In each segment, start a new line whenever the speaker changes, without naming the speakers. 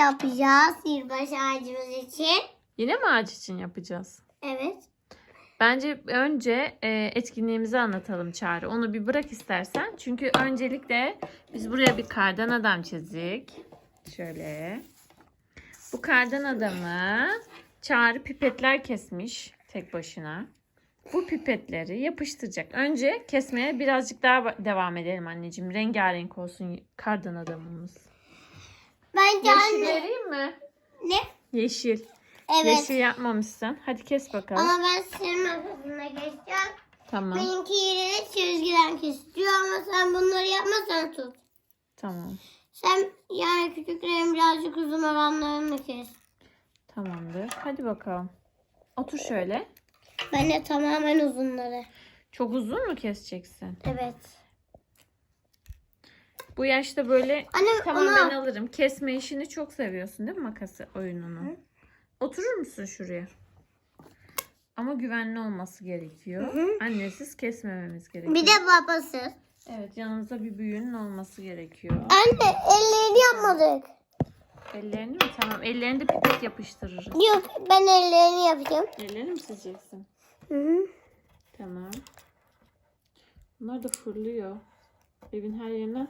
yapacağız yılbaşı ağacımız için.
Yine mi ağaç için yapacağız?
Evet.
Bence önce e, etkinliğimizi anlatalım Çağrı. Onu bir bırak istersen. Çünkü öncelikle biz buraya bir kardan adam çizdik. Şöyle. Bu kardan adamı Çağrı pipetler kesmiş tek başına. Bu pipetleri yapıştıracak. Önce kesmeye birazcık daha devam edelim anneciğim. Rengarenk olsun kardan adamımız.
Bence
Yeşil vereyim mi?
Ne?
Yeşil.
Evet.
Yeşil yapmamışsın. Hadi kes bakalım.
Ama ben senin makasına geçeceğim.
Tamam.
Benimki yerine çizgiden kesiyor ama sen bunları yapmasan tut.
Tamam.
Sen yani küçüklerin birazcık uzun olanlarını kes.
Tamamdır. Hadi bakalım. Otur şöyle.
Ben de tamamen uzunları.
Çok uzun mu keseceksin?
Evet.
Bu yaşta böyle
Anne
tamam
ona
ben alırım. Kesme işini çok seviyorsun değil mi makası oyununu? Oturur musun şuraya? Ama güvenli olması gerekiyor.
Hı hı.
Annesiz kesmememiz gerekiyor.
bir de babası.
Evet yanımızda bir büyüğünün olması gerekiyor.
Anne ellerini yapmadık.
Ellerini mi? Tamam. Ellerini de pipet yapıştırırız.
Yok ben ellerini yapacağım.
Ellerini mi sileceksin?
Hı hı.
Tamam. Bunlar da fırlıyor. Evin her yerine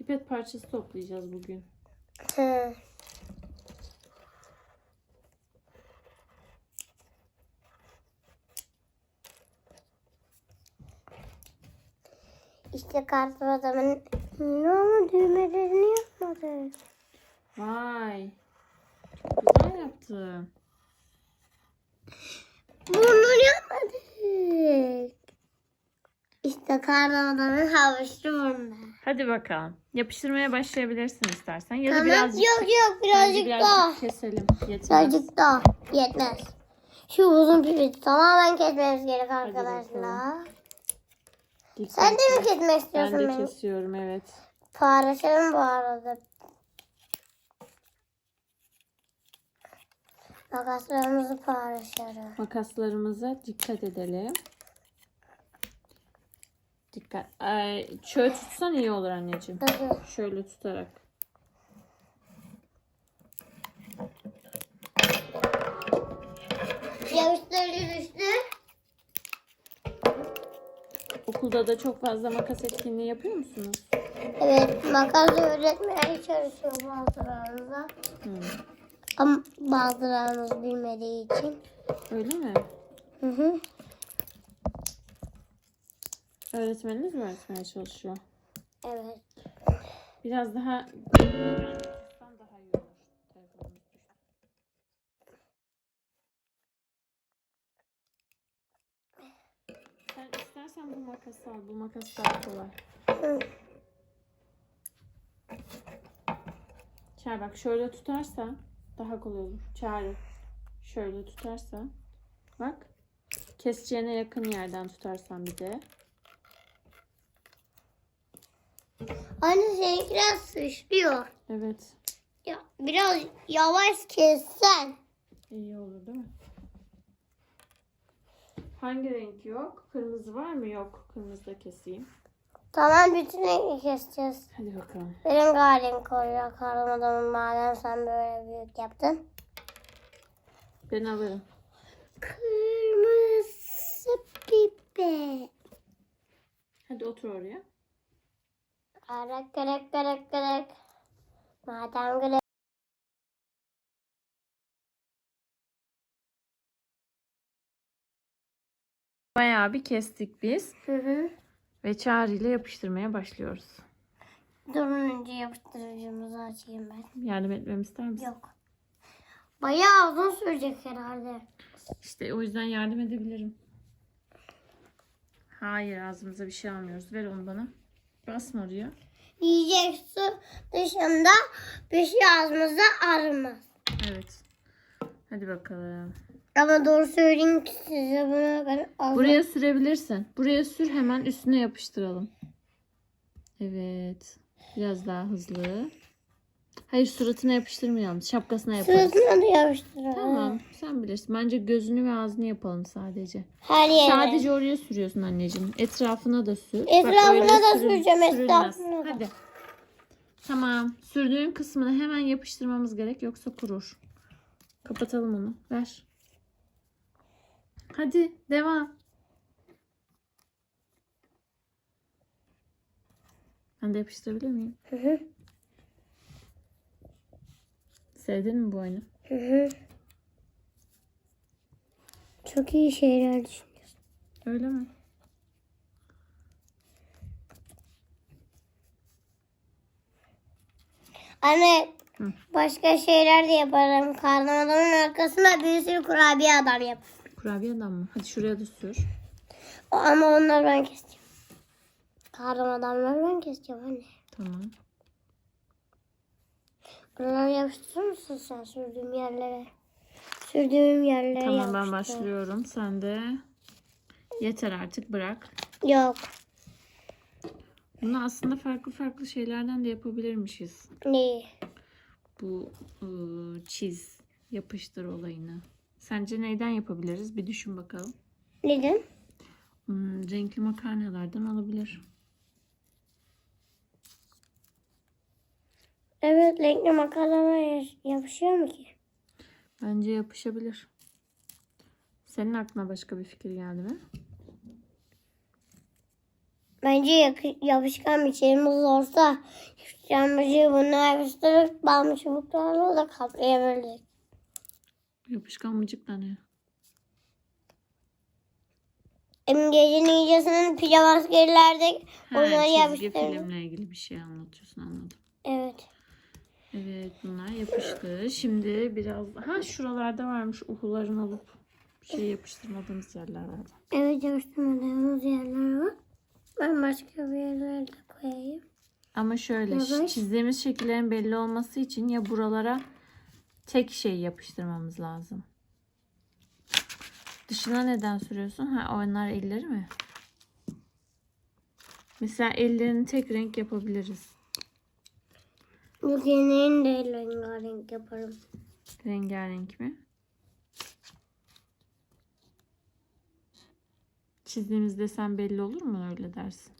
pipet parçası toplayacağız bugün.
Hı. İşte kartlı adamın ne ama düğmelerini yapmadık.
Vay. Çok güzel yaptın.
Bunları yapmadık. İşte kartlı adamın havuçlu burnu.
Hadi bakalım. Yapıştırmaya başlayabilirsin istersen. Ya da
Tamam.
birazcık,
Yok yok
bence
birazcık, daha.
keselim. Yetmez.
Birazcık daha. Yetmez. Şu uzun pipeti tamamen kesmemiz gerek arkadaşlar. Sen de mi kesmek
Ben
istiyorsun
de
beni?
kesiyorum evet.
Paylaşalım bu arada. Makaslarımızı paylaşalım.
Makaslarımıza dikkat edelim. Dikkat. Ay, şöyle tutsan iyi olur anneciğim. Şöyle tutarak.
Yavuşları düştü.
Okulda da çok fazla makas etkinliği yapıyor musunuz?
Evet makası öğretmeye çalışıyor bazılarımıza.
Hı.
Ama bazılarımız bilmediği için.
Öyle mi?
Hı hı.
Öğretmeniniz mi öğretmeye çalışıyor?
Evet.
Biraz daha daha iyi olur. Sen istersen bu makası al. Bu makas daha kolay.
Hı.
Çağrı bak şöyle tutarsan daha kolay olur. Çağrı şöyle tutarsan bak keseceğine yakın yerden tutarsan bir de.
Anne seninkiler sıçrıyor.
Evet
Ya biraz yavaş kessen.
iyi olur değil mi? Hangi renk yok? Kırmızı var mı? Yok. Kırmızı da keseyim.
Tamam bütün rengi keseceğiz.
Hadi bakalım.
Benim galim koruyor karım adamın madem sen böyle büyük yaptın.
Ben alırım.
Kırmızı pipe.
Hadi otur oraya.
Karak karak karak karak. Madem güle.
Bayağı bir kestik biz.
Hı hı.
Ve Çağrı ile yapıştırmaya başlıyoruz.
Durun önce yapıştırıcımızı açayım ben.
Yardım etmemi ister misin?
Yok. Bayağı uzun sürecek herhalde.
İşte o yüzden yardım edebilirim. Hayır ağzımıza bir şey almıyoruz. Ver onu bana. Basma oraya.
Yiyecek su dışında bir şey ağzımıza armaz.
Evet. Hadi bakalım.
Ama doğru söyleyeyim ki size bunu ben ağzım...
Buraya sürebilirsin. Buraya sür hemen üstüne yapıştıralım. Evet. Biraz daha hızlı. Hayır suratına yapıştırmayalım. Şapkasına yapalım.
Sırasına da yapıştıralım.
Tamam. Sen bilirsin. Bence gözünü ve ağzını yapalım sadece.
Her yere.
Sadece oraya sürüyorsun anneciğim. Etrafına da sür. Bak
Etrafına
öyle
da
sürül-
süreceğim, etrafına da.
Hadi. Tamam. Sürdüğün kısmını hemen yapıştırmamız gerek yoksa kurur. Kapatalım onu. Ver. Hadi devam. Ben de yapıştırabilir miyim?
Hı hı.
Sevdin mi bu oyunu?
Hı hı. Çok iyi şeyler düşünüyorsun.
Öyle mi?
Anne
Hı.
başka şeyler de yaparım. Karnım adamın arkasında bir sürü kurabiye adam yap.
Kurabiye adam mı? Hadi şuraya da sür.
O- Ama onları ben keseceğim. Karnım adamları ben keseceğim anne.
Tamam.
Buraları yapıştırır mısın sen sürdüğüm yerlere? Sürdüğüm yerlere
Tamam ben
yapıştır.
başlıyorum. Sen de yeter artık bırak.
Yok.
Bunu aslında farklı farklı şeylerden de yapabilirmişiz.
Neyi?
Bu ıı, çiz, yapıştır olayını. Sence neyden yapabiliriz? Bir düşün bakalım.
Neden?
Hmm, renkli makarnalardan olabilir.
Evet renkli makarna yapışıyor mu ki?
Bence yapışabilir. Senin aklına başka bir fikir geldi mi?
Bence yapışkan bir şeyimiz olsa yapışkanımızı bunu yapıştırıp balmı çubuklarla da kaplayabiliriz.
Yapışkan mıcık da ne?
Gecenin iyicesinin pijama askerlerde onları
çizgi
yapıştırdım.
filmle ilgili bir şey anlatıyorsun anladım.
Evet.
Yapıştı. Şimdi biraz ha şuralarda varmış uhuların olup şey yapıştırmadığımız yerler var.
Evet yapıştırmadığımız yerler var. Ben başka bir yerlere de koyayım.
Ama şöyle
Yavaş.
çizdiğimiz şekillerin belli olması için ya buralara tek şey yapıştırmamız lazım. Dışına neden sürüyorsun? Ha onlar elleri mi? Mesela ellerini tek renk yapabiliriz.
Bu yeneğini de rengarenk yaparım.
Rengarenk mi? Çizdiğimiz desen belli olur mu öyle dersin?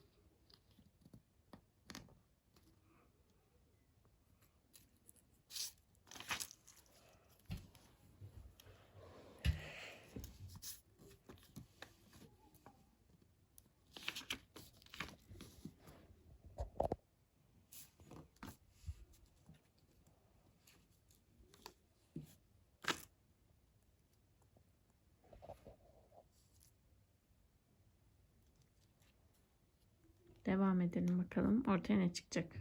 Devam edelim bakalım. Ortaya ne çıkacak?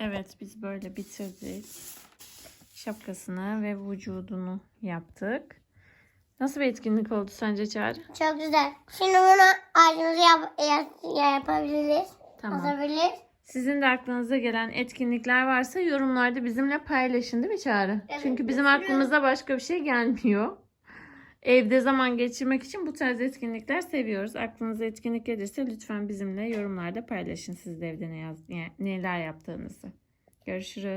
Evet biz böyle bitirdik. Şapkasını ve vücudunu yaptık. Nasıl bir etkinlik oldu sence Çağrı?
Çok güzel. Şimdi bunu ağacımızı yap, yap- yapabiliriz.
Tamam.
Asabiliriz.
Sizin de aklınıza gelen etkinlikler varsa yorumlarda bizimle paylaşın değil mi Çağrı?
Evet,
Çünkü bizim aklımıza başka bir şey gelmiyor. Evde zaman geçirmek için bu tarz etkinlikler seviyoruz. Aklınıza etkinlik gelirse lütfen bizimle yorumlarda paylaşın siz de evde ne yaz, yani neler yaptığınızı. Görüşürüz.